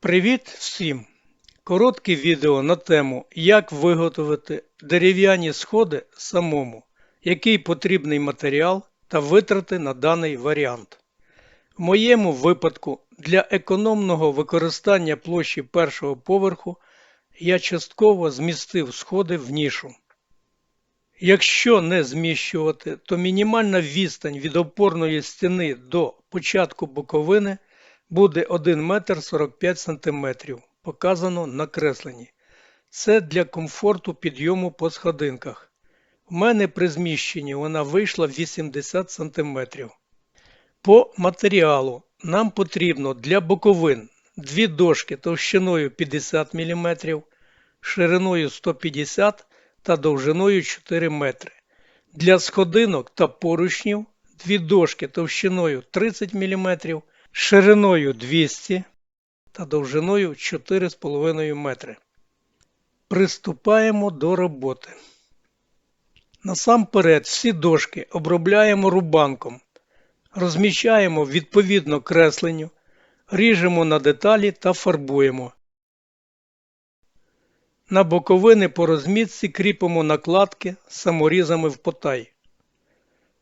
Привіт всім! Коротке відео на тему як виготовити дерев'яні сходи самому, який потрібний матеріал та витрати на даний варіант. В моєму випадку для економного використання площі першого поверху я частково змістив сходи в нішу. Якщо не зміщувати, то мінімальна відстань від опорної стіни до початку боковини буде 1 метр 45 сантиметрів, показано на кресленні. Це для комфорту підйому по сходинках. У мене при зміщенні вона вийшла 80 сантиметрів. По матеріалу нам потрібно для боковин дві дошки товщиною 50 мм, шириною 150 та довжиною 4 метри. Для сходинок та поручнів дві дошки товщиною 30 мм, шириною 200 та довжиною 4,5 метри. Приступаємо до роботи. Насамперед всі дошки обробляємо рубанком, розміщаємо відповідно кресленню, ріжемо на деталі та фарбуємо. На боковини по розмітці кріпимо накладки саморізами в потай.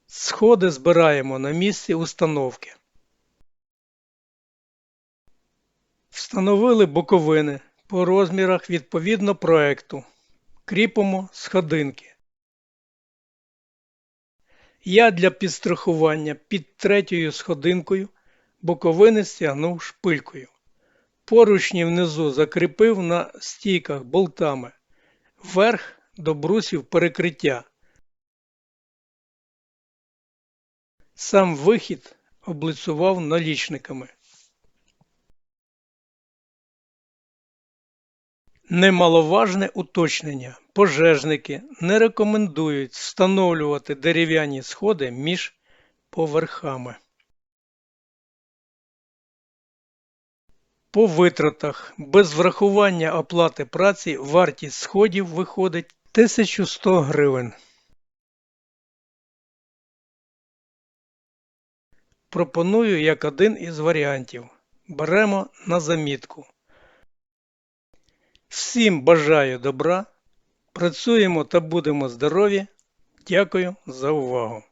Сходи збираємо на місці установки. Встановили боковини по розмірах відповідно проекту. Кріпимо сходинки. Я для підстрахування під третьою сходинкою боковини стягнув шпилькою. Поручні внизу закріпив на стійках болтами. Вверх до брусів перекриття. Сам вихід облицював налічниками. Немаловажне уточнення. Пожежники не рекомендують встановлювати дерев'яні сходи між поверхами. По витратах без врахування оплати праці вартість сходів виходить 1100 гривень. Пропоную як один із варіантів. Беремо на замітку. Всім бажаю добра. Працюємо та будемо здорові. Дякую за увагу!